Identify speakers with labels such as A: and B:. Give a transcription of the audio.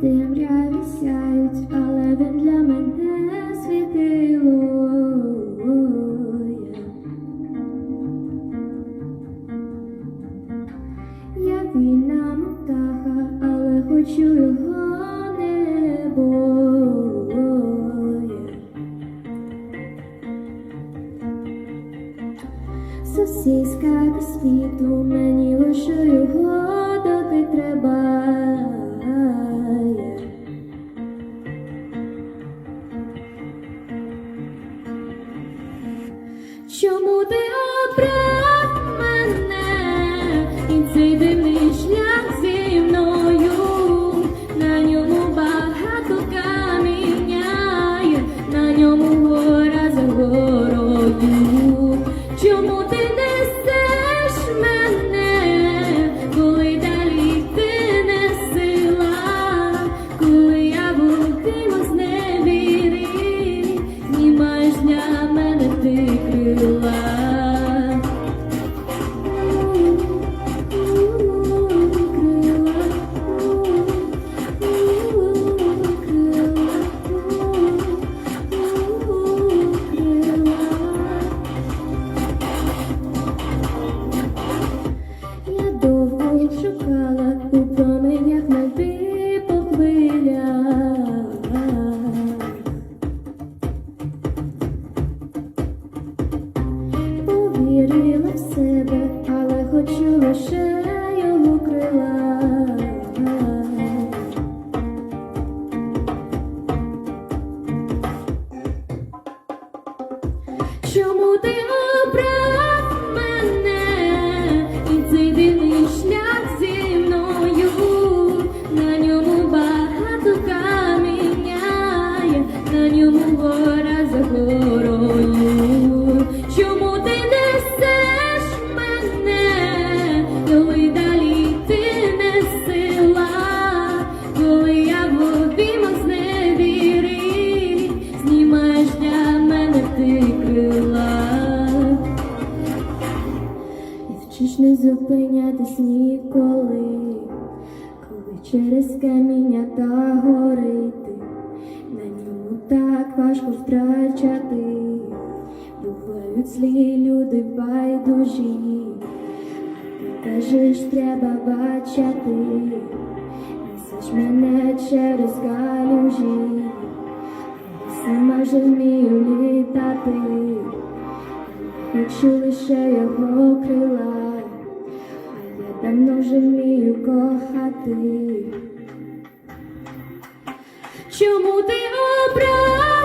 A: темряві сяють, але він для мене світило. Я вільна птаха, але хочу його небо. Сусідська без світу, мені лише його доти Чому ти обрав Повірила в себе, але хочу лише його крила. Чому ти обрав зупинятись ніколи, коли через каміння та горити, на ньому так важко втрачати, бувають злі люди байдужі, а ти кажеш, треба бачити, несеш мене через калюжі, сама ж вмію літати. Хочу лише його крила, давно вже вмію кохати. Чому ти обрав